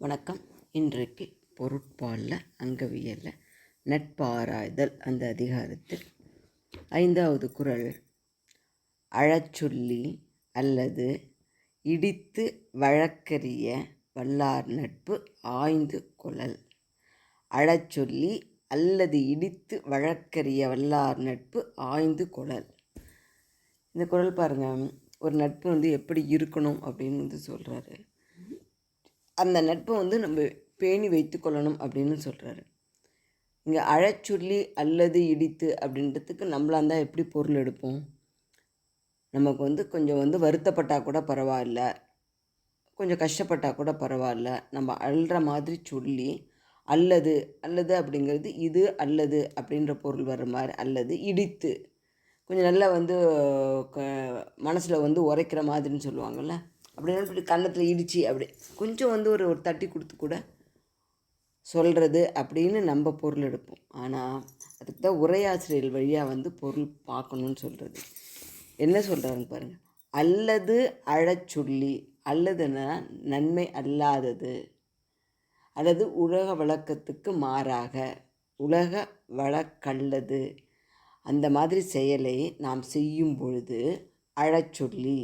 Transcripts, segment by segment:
வணக்கம். இன்றைக்கு பொருட்பாலில் அங்கவியலில் நட்பாராய்தல் அந்த அதிகாரத்தில் ஐந்தாவது குரல் அழச்சொல்லி அல்லது இடித்து வழக்கறிய வல்லார் நட்பு ஆய்ந்து கொள்ளல். அழச்சொல்லி அல்லது இடித்து வழக்கறிய வல்லார் நட்பு ஆய்ந்து கொழல் இந்த குரல் பாருங்கள் ஒரு நட்பு வந்து எப்படி இருக்கணும் அப்படின்னு வந்து சொல்கிறாரு அந்த நட்பை வந்து நம்ம பேணி வைத்து கொள்ளணும் அப்படின்னு சொல்கிறாரு இங்கே அழச்சொல்லி அல்லது இடித்து அப்படின்றதுக்கு நம்மளாக இருந்தால் எப்படி பொருள் எடுப்போம்? நமக்கு வந்து கொஞ்சம் வந்து வருத்தப்பட்டால் கூட பரவாயில்ல. கொஞ்சம் கஷ்டப்பட்டால் கூட பரவாயில்ல. நம்ம அழுற மாதிரி சொல்லி அல்லது அல்லது அப்படிங்கிறது இது அல்லது அப்படின்ற பொருள் வர்ற மாதிரி அல்லது இடித்து கொஞ்சம் நல்லா வந்து க மனசில் வந்து உரைக்கிற மாதிரின்னு சொல்லுவாங்கள்ல அப்படின்னு இப்படி கன்னத்தில் இடித்து அப்படி கொஞ்சம் வந்து ஒரு ஒரு தட்டி கொடுத்து கூட சொல்கிறது அப்படின்னு நம்ம பொருள் எடுப்போம். ஆனால் அதுக்கு தான் உரையாசிரியர் வழியாக வந்து பொருள் பார்க்கணுன்னு சொல்கிறது என்ன சொல்கிறாருன்னு பாருங்கள் அல்லது அழச்சொல்லி அல்லதுன்னா நன்மை அல்லாதது. அல்லது உலக வழக்கத்துக்கு மாறாக உலக வழக்கல்லது. அந்த மாதிரி செயலை நாம் செய்யும் பொழுது அழச்சொல்லி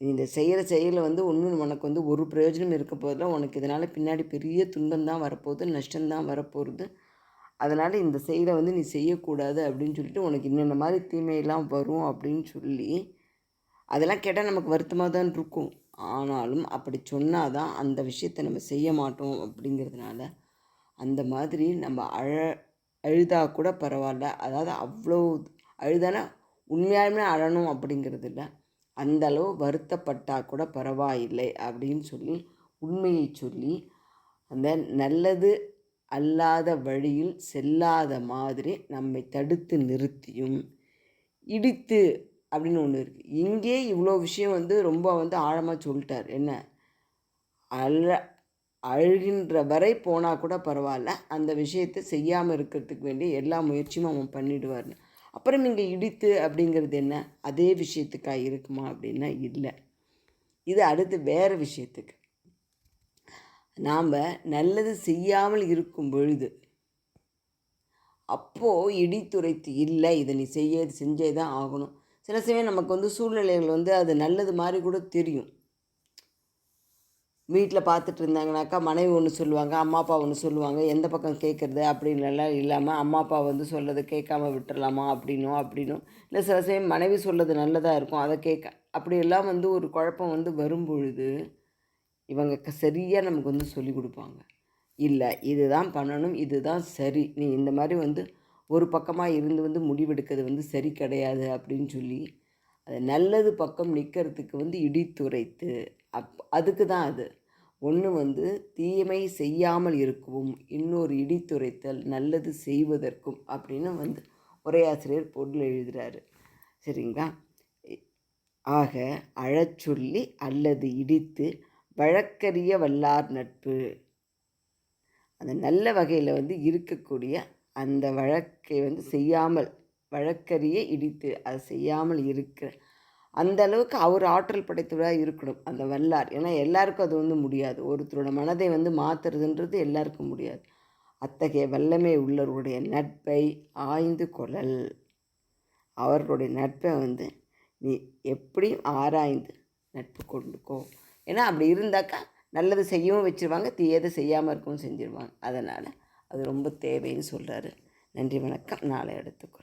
இந்த செய்கிற செயலில் வந்து ஒன்றும் உனக்கு வந்து ஒரு பிரயோஜனம் இருக்க போதில் உனக்கு இதனால் பின்னாடி பெரிய துன்பம் தான் வரப்போகுது நஷ்டம்தான் வரப்போகுது. அதனால் இந்த செயலை வந்து நீ செய்யக்கூடாது அப்படின்னு சொல்லிட்டு உனக்கு இன்னென்ன மாதிரி தீமையெல்லாம் வரும் அப்படின்னு சொல்லி அதெல்லாம் கேட்டால் நமக்கு வருத்தமாக தான் இருக்கும். ஆனாலும் அப்படி சொன்னால் தான் அந்த விஷயத்தை நம்ம செய்ய மாட்டோம் அப்படிங்கிறதுனால அந்த மாதிரி நம்ம அழ அழுதா கூட பரவாயில்ல. அதாவது அவ்வளோ அழுதானா உண்மையாலுமே அழணும் அப்படிங்கிறது இல்லை அந்தளவு வருத்தப்பட்டால் கூட பரவாயில்லை அப்படின்னு சொல்லி உண்மையை சொல்லி அந்த நல்லது அல்லாத வழியில் செல்லாத மாதிரி நம்மை தடுத்து நிறுத்தியும். இடித்து அப்படின்னு ஒன்று இருக்குது இங்கே இவ்வளோ விஷயம் வந்து ரொம்ப வந்து ஆழமாக சொல்லிட்டார். என்ன? அழ அழுகின்ற வரை போனால் கூட பரவாயில்ல. அந்த விஷயத்தை செய்யாமல் இருக்கிறதுக்கு வேண்டிய எல்லா முயற்சியும் அவன் பண்ணிடுவார்னு அப்புறம் இங்கே இடித்து அப்படிங்கிறது என்ன? அதே விஷயத்துக்காக இருக்குமா அப்படின்னா இல்லை. இது அடுத்து வேறு விஷயத்துக்கு. நாம் நல்லது செய்யாமல் இருக்கும் பொழுது அப்போது இடித்துரைத்து இல்லை இதை நீ செய்ய செஞ்சே தான் ஆகணும். சில சமயம் நமக்கு வந்து சூழ்நிலைகள் வந்து அது நல்லது மாதிரி கூட தெரியும். வீட்டில் பார்த்துட்டு இருந்தாங்கனாக்கா மனைவி ஒன்று சொல்லுவாங்க அம்மா அப்பா ஒன்று சொல்லுவாங்க எந்த பக்கம் கேட்குறது அப்படின்லாம் இல்லாமல் அம்மா அப்பா வந்து சொல்லதை கேட்காம விட்டுறலாமா? அப்படின்னும் அப்படின்னும் இல்லை சில சமயம் மனைவி சொல்லது நல்லதாக இருக்கும் அதை கேட்க அப்படியெல்லாம் வந்து ஒரு குழப்பம் வந்து வரும்பொழுது இவங்க சரியாக நமக்கு வந்து சொல்லி கொடுப்பாங்க. இல்லை இதுதான் பண்ணணும் இதுதான் சரி நீ இந்த மாதிரி வந்து ஒரு பக்கமாக இருந்து வந்து முடிவெடுக்கிறது வந்து சரி கிடையாது அப்படின்னு சொல்லி அது நல்லது பக்கம் நிற்கிறதுக்கு வந்து இடித்துரைத்து அப் அதுக்கு தான் அது. ஒன்று வந்து தீமை செய்யாமல் இருக்கவும் இன்னொரு இடித்துரைத்தல் நல்லது செய்வதற்கும் அப்படின்னு வந்து உரையாசிரியர் பொருள் எழுதுகிறாரு சரிங்களா? ஆக அழச்சொல்லி அல்லது இடித்து வழக்கறிய வல்லார் நட்பு. அந்த நல்ல வகையில் வந்து இருக்கக்கூடிய அந்த வழக்கை வந்து செய்யாமல் வழக்கறிய இடித்து அதை செய்யாமல் இருக்கிற அந்த அளவுக்கு அவர் ஆற்றல் படைத்தவராக இருக்கணும் அந்த வல்லார் ஏன்னா எல்லாருக்கும் அது வந்து முடியாது. ஒருத்தரோட மனதை வந்து மாற்றுறதுன்றது எல்லாருக்கும் முடியாது. அத்தகைய வல்லமை உள்ளவருடைய நட்பை ஆய்ந்து கொள்ளல். அவர்களுடைய நட்பை வந்து நீ எப்படியும் ஆராய்ந்து நட்பு கொண்டுக்கோ. ஏன்னா அப்படி இருந்தாக்கா நல்லது செய்யவும் வச்சுருவாங்க தீயதை செய்யாமல் இருக்கவும் செஞ்சுருவாங்க. அதனால் அது ரொம்ப தேவைன்னு சொல்கிறாரு நன்றி வணக்கம். நாளை எடுத்துக்கோ